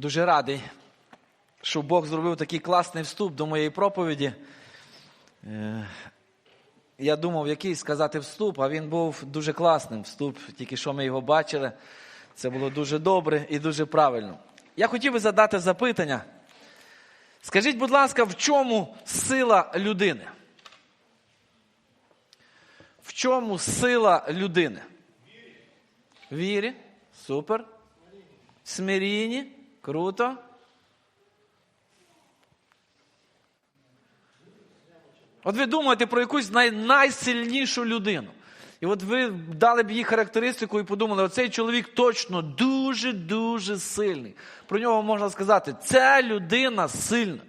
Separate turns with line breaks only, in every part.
Дуже радий, що Бог зробив такий класний вступ до моєї проповіді. Е, Я думав, який сказати вступ, а він був дуже класним вступ, тільки що ми його бачили. Це було дуже добре і дуже правильно. Я хотів би задати запитання. Скажіть, будь ласка, в чому сила людини? В чому сила людини? Вірі. Супер. Смирінні. Круто. От ви думаєте про якусь най- найсильнішу людину. І от ви дали б їй характеристику і подумали, оцей чоловік точно дуже-дуже сильний. Про нього можна сказати, ця людина сильна.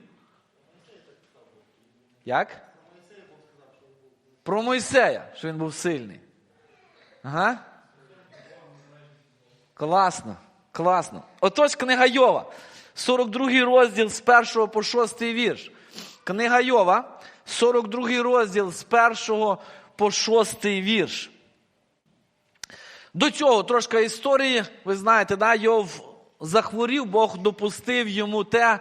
Як? Про Мойсея, що він був сильний. Ага. Класно, класно. Отож, книга Йова, 42 розділ з 1 по 6 вірш. Книга Йова, 42 розділ з 1 по 6 вірш. До цього трошки історії, ви знаєте, да, Йов захворів, Бог допустив йому те,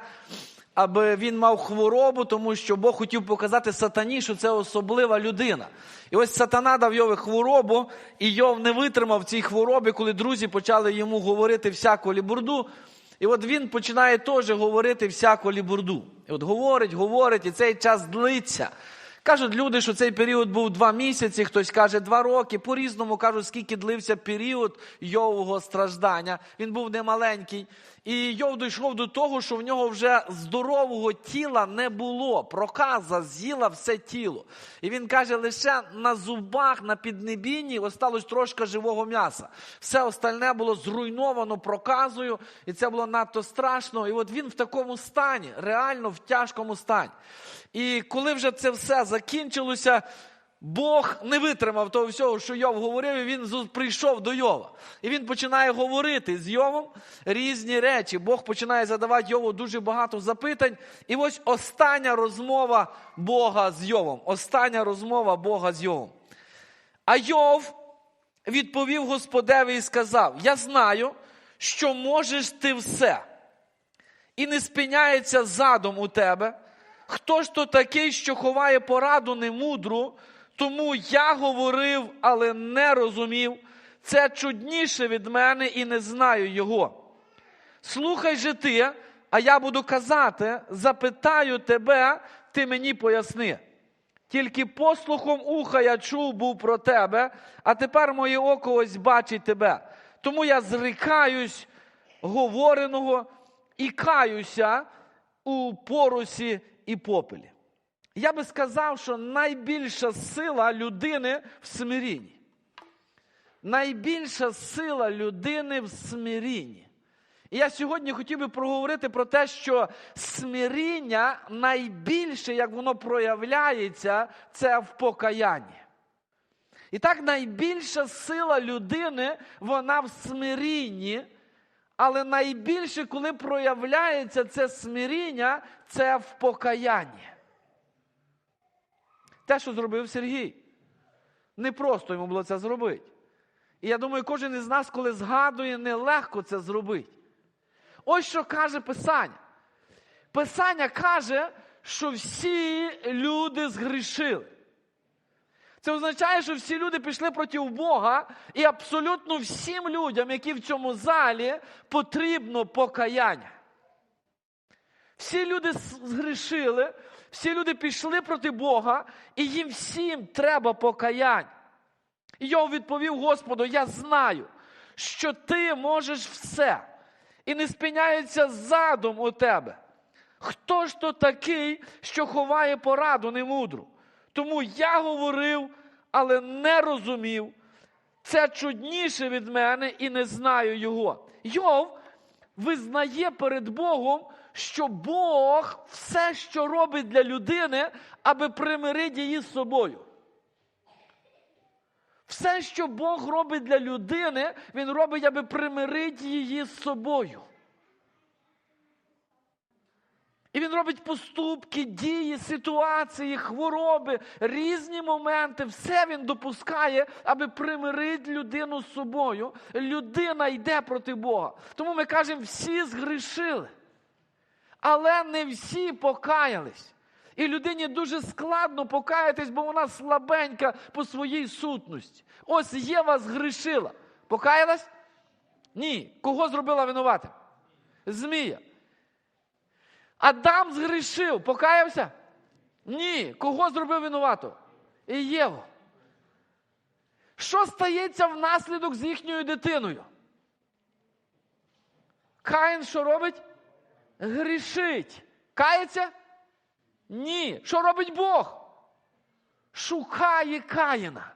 аби він мав хворобу, тому що Бог хотів показати сатані, що це особлива людина. І ось сатана дав Йові хворобу, і Йов не витримав цій хворобі, коли друзі почали йому говорити всяку лібурду. І от він починає теж говорити всяку лібурду. І от говорить, говорить, і цей час длиться. Кажуть люди, що цей період був два місяці, хтось каже два роки. По-різному кажуть, скільки длився період Йового страждання. Він був немаленький. І Йов дійшов до того, що в нього вже здорового тіла не було. Проказа з'їла все тіло. І він каже, лише на зубах, на піднебінні осталось трошки живого м'яса. Все остальне було зруйновано проказою, і це було надто страшно. І от він в такому стані, реально в тяжкому стані. І коли вже це все закінчилося, Бог не витримав того всього, що Йов говорив, і він прийшов до Йова. І він починає говорити з Йовом різні речі. Бог починає задавати Йову дуже багато запитань. І ось остання розмова Бога з Йовом. Остання розмова Бога з Йовом. А Йов відповів Господеві і сказав: Я знаю, що можеш ти все, і не спиняється задум у тебе. Хто ж то такий, що ховає пораду немудру, тому я говорив, але не розумів. Це чудніше від мене і не знаю його. Слухай же ти, а я буду казати, запитаю тебе, ти мені поясни. Тільки послухом уха я чув був про тебе, а тепер моє око ось бачить тебе. Тому я зрикаюсь говореного і каюся у порусі і попелі. Я би сказав, що найбільша сила людини в смирінні. Найбільша сила людини в смирінні. І я сьогодні хотів би проговорити про те, що смиріння найбільше, як воно проявляється, це в покаянні. І так найбільша сила людини, вона в смирінні, але найбільше, коли проявляється це смиріння, це в покаянні. Те, що зробив Сергій. Не просто йому було це зробити. І я думаю, кожен із нас, коли згадує, нелегко це зробити. Ось що каже Писання. Писання каже, що всі люди згрішили. Це означає, що всі люди пішли проти Бога, і абсолютно всім людям, які в цьому залі, потрібно покаяння. Всі люди згрішили, всі люди пішли проти Бога, і їм всім треба покаяння. І відповів Господу: Я знаю, що ти можеш все, і не спиняється задум у тебе. Хто ж то такий, що ховає пораду немудру? Тому я говорив, але не розумів. Це чудніше від мене і не знаю його. Йов визнає перед Богом, що Бог все, що робить для людини, аби примирити її з собою. Все, що Бог робить для людини, Він робить, аби примирити її з собою. І він робить поступки, дії, ситуації, хвороби, різні моменти. Все він допускає, аби примирити людину з собою. Людина йде проти Бога. Тому ми кажемо, всі згрішили. Але не всі покаялись. І людині дуже складно покаятись, бо вона слабенька по своїй сутності. Ось Єва згрішила. Покаялась? Ні. Кого зробила винуватим? Змія. Адам згрішив, покаявся? Ні. Кого зробив винувато? І Єву. Що стається внаслідок з їхньою дитиною? Каїн що робить? Грішить. Кається? Ні. Що робить Бог? Шукає Каїна.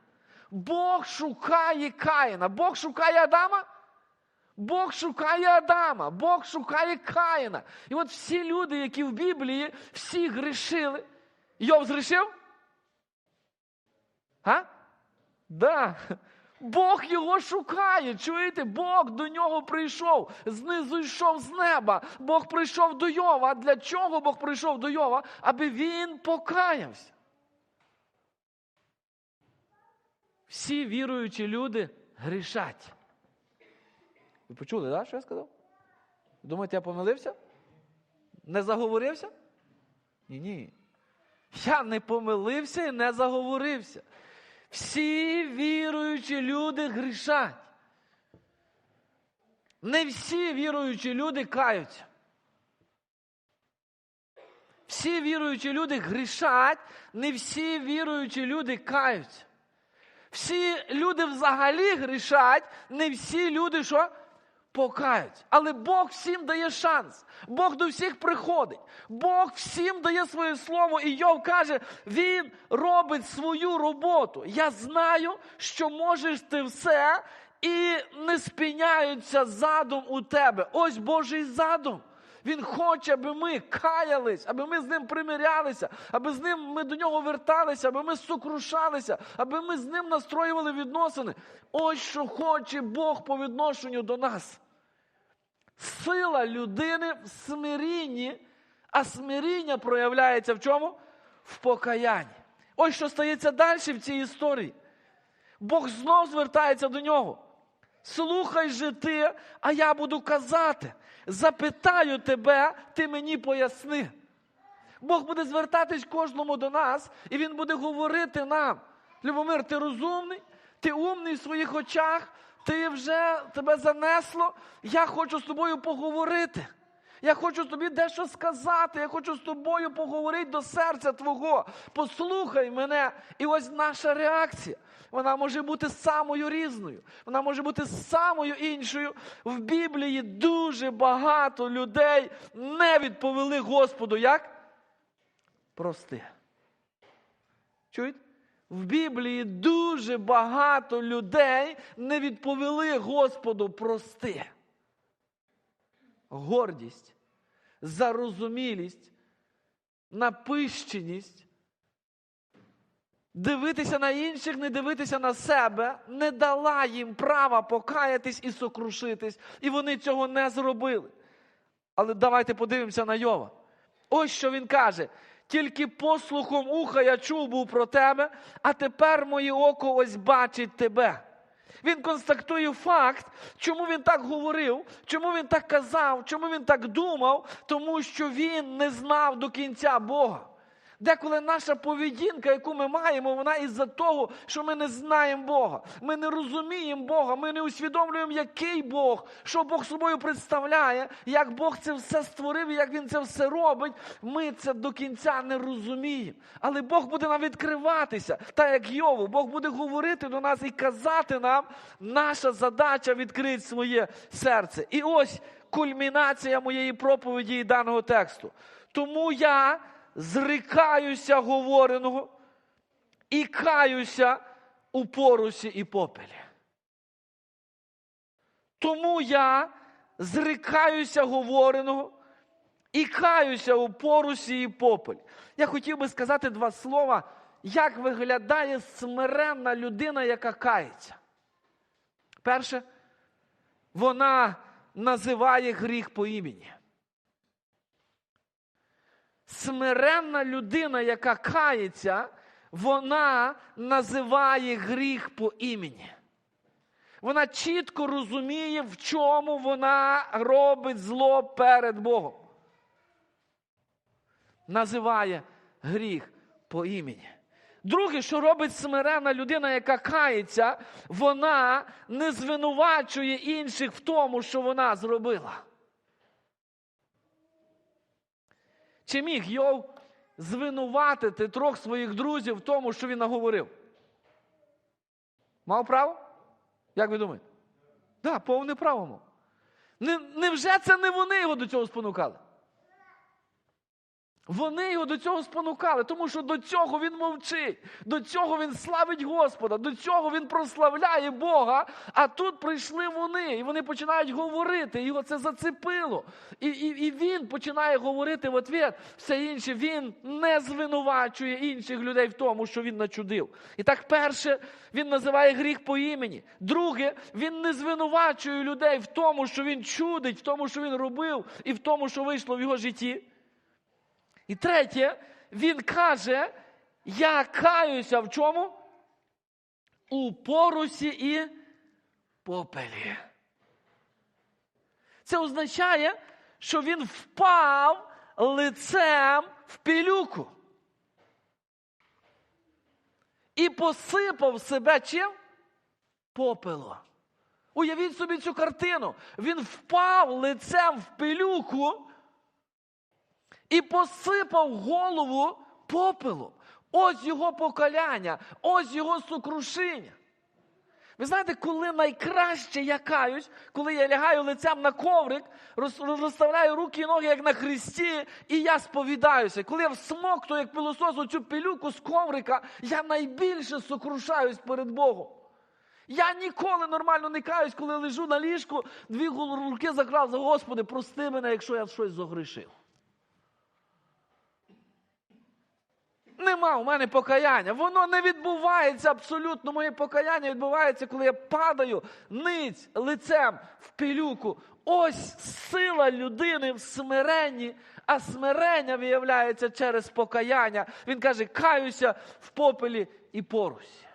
Бог шукає Каїна. Бог шукає Адама? Бог шукає Адама, Бог шукає Каїна. І от всі люди, які в Біблії, всі грішили. Йов згрішив? А? Да. Бог його шукає. Чуєте? Бог до нього прийшов, знизу йшов з неба. Бог прийшов до Йова. Для чого Бог прийшов до Йова? Аби він покаявся. Всі віруючі люди грішать. Ви почули, да, що я сказав? Думаєте, я помилився? Не заговорився? Ні, ні. Я не помилився і не заговорився. Всі віруючі люди грішать. Не всі віруючі люди каються. Всі віруючі люди грішать, не всі віруючі люди каються. Всі люди взагалі грішать, не всі люди що? Покаються. Але Бог всім дає шанс. Бог до всіх приходить. Бог всім дає своє слово. І Йов каже, Він робить свою роботу. Я знаю, що можеш ти все, і не спіняються задум у тебе. Ось Божий задум. Він хоче, аби ми каялись, аби ми з ним примирялися, аби з ним ми до нього верталися, аби ми сокрушалися, аби ми з ним настроювали відносини. Ось що хоче Бог по відношенню до нас. Сила людини в смирінні, а смиріння проявляється в чому? В покаянні. Ось що стається далі в цій історії. Бог знов звертається до нього. Слухай же ти, а я буду казати. Запитаю тебе, ти мені поясни. Бог буде звертатись кожному до нас, і Він буде говорити нам. Любомир, ти розумний, ти умний в своїх очах, ти вже тебе занесло. Я хочу з тобою поговорити. Я хочу тобі дещо сказати. Я хочу з тобою поговорити до серця Твого. Послухай мене. І ось наша реакція. Вона може бути самою різною. Вона може бути самою іншою. В Біблії дуже багато людей не відповіли Господу. Як? Прости. Чуєте? В Біблії дуже багато людей не відповіли Господу прости. Гордість, зарозумілість, напищеність, дивитися на інших, не дивитися на себе, не дала їм права покаятись і сокрушитись, і вони цього не зробили. Але давайте подивимося на Йова. Ось що він каже. Тільки послухом уха я чув був про тебе, а тепер моє око ось бачить тебе. Він констатує факт, чому він так говорив, чому він так казав, чому він так думав, тому що він не знав до кінця Бога. Деколи наша поведінка, яку ми маємо, вона із-за того, що ми не знаємо Бога. Ми не розуміємо Бога, ми не усвідомлюємо, який Бог, що Бог собою представляє, як Бог це все створив і як Він це все робить. Ми це до кінця не розуміємо. Але Бог буде нам відкриватися, так як Йову, Бог буде говорити до нас і казати нам, наша задача відкрити своє серце. І ось кульмінація моєї проповіді і даного тексту. Тому я зрикаюся говореного і каюся у порусі і попелі. Тому я зрикаюся говореного і каюся у порусі і попелі. Я хотів би сказати два слова, як виглядає смиренна людина, яка кається. Перше, вона називає гріх по імені. Смиренна людина, яка кається, вона називає гріх по імені. Вона чітко розуміє, в чому вона робить зло перед Богом. Називає гріх по імені. Друге, що робить смирена людина, яка кається, вона не звинувачує інших в тому, що вона зробила. Чи міг Йов звинуватити трьох своїх друзів в тому, що він наговорив? Мав право? Як ви думаєте? Так, да, повне право мав. Не, невже це не вони його до цього спонукали? Вони його до цього спонукали, тому що до цього він мовчить, до цього він славить Господа, до цього він прославляє Бога. А тут прийшли вони, і вони починають говорити. Його це зацепило. І і, і він починає говорити в ответ. Все інше він не звинувачує інших людей в тому, що він начудив. І так, перше, він називає гріх по імені. Друге, він не звинувачує людей в тому, що він чудить, в тому, що він робив, і в тому, що вийшло в його житті. І третє, він каже, я каюся в чому? У порусі і попелі. Це означає, що він впав лицем в пилюку. І посипав себе чим? Попело. Уявіть собі цю картину. Він впав лицем в пилюку і посипав голову попелом. Ось його покаляння, ось його сокрушення. Ви знаєте, коли найкраще я каюсь, коли я лягаю лицем на коврик, розставляю руки і ноги, як на хресті, і я сповідаюся. Коли я всмоктую, як пилосос, цю пилюку з коврика, я найбільше сокрушаюсь перед Богом. Я ніколи нормально не каюсь, коли лежу на ліжку, дві руки заклав за Господи, прости мене, якщо я щось загрішив. Нема у мене покаяння. Воно не відбувається абсолютно. Моє покаяння відбувається, коли я падаю ниць лицем в пилюку. Ось сила людини в смиренні, а смирення виявляється через покаяння. Він каже, каюся в попелі і порусі.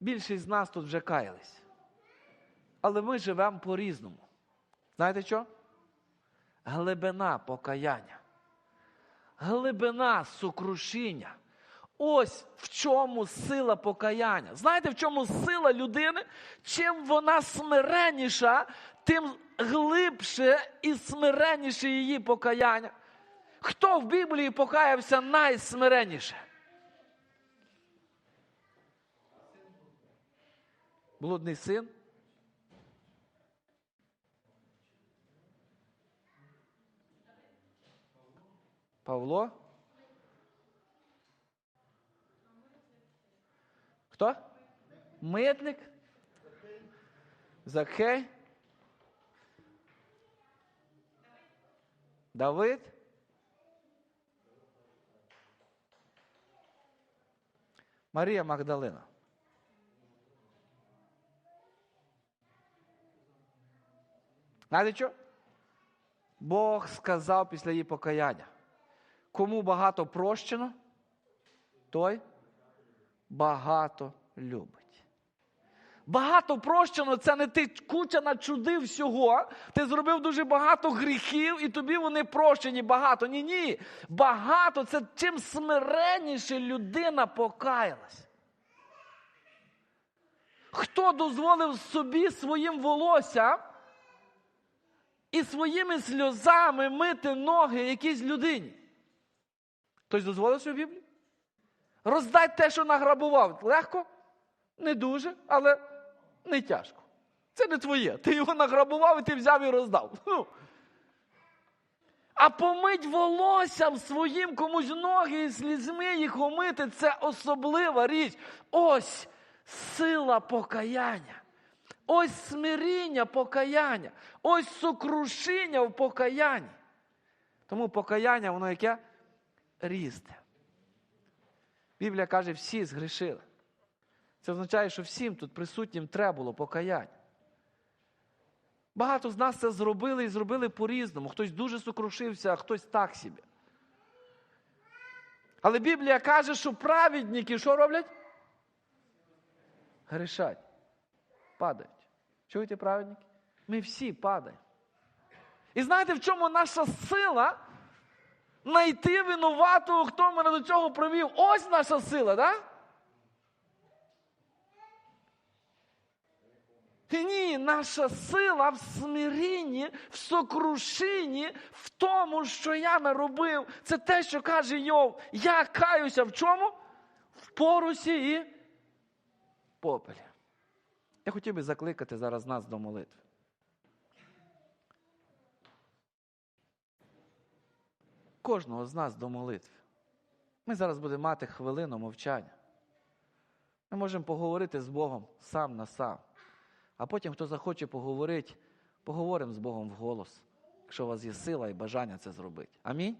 Більшість з нас тут вже каялись. Але ми живемо по-різному. Знаєте що? Глибина покаяння глибина сокрушіння. Ось в чому сила покаяння. Знаєте, в чому сила людини? Чим вона смиреніша, тим глибше і смиренніше її покаяння. Хто в Біблії покаявся найсмиреніше? Блудний син? Павло? Хто? Митник? Закхей? Давид? Марія Магдалина. Знаєте що? Бог сказав після її покаяння. Кому багато прощено, той багато любить. Багато прощено це не ти куча начудив всього. Ти зробив дуже багато гріхів, і тобі вони прощені багато. Ні, ні. Багато це чим смиреніше людина покаялась. Хто дозволив собі своїм волоссям і своїми сльозами мити ноги якійсь людині? Хтось дозволив собі Біблію? Роздай те, що награбував. Легко? Не дуже, але не тяжко. Це не твоє. Ти його награбував і ти взяв і роздав. Ну. А помить волоссям своїм комусь ноги і слізьми їх омити це особлива річ. Ось сила покаяння. Ось смиріння покаяння. Ось сокрушіння в покаянні. Тому покаяння, воно яке? Різне. Біблія каже, всі згрішили. Це означає, що всім тут присутнім треба було покаяння. Багато з нас це зробили і зробили по-різному. Хтось дуже сокрушився, а хтось так собі. Але Біблія каже, що праведники що роблять? Грішать. Падають. Чуєте, праведники? Ми всі падаємо. І знаєте, в чому наша сила? Найти винуватого, хто мене до цього привів. Ось наша сила? Да? Ні, наша сила в смирінні, в сокрушенні, в тому, що я наробив. Це те, що каже Йов. Я каюся в чому? В порусі і попелі. Я хотів би закликати зараз нас до молитви. Кожного з нас до молитви. Ми зараз будемо мати хвилину мовчання. Ми можемо поговорити з Богом сам на сам. А потім, хто захоче поговорити, поговоримо з Богом в голос, якщо у вас є сила і бажання це зробити. Амінь.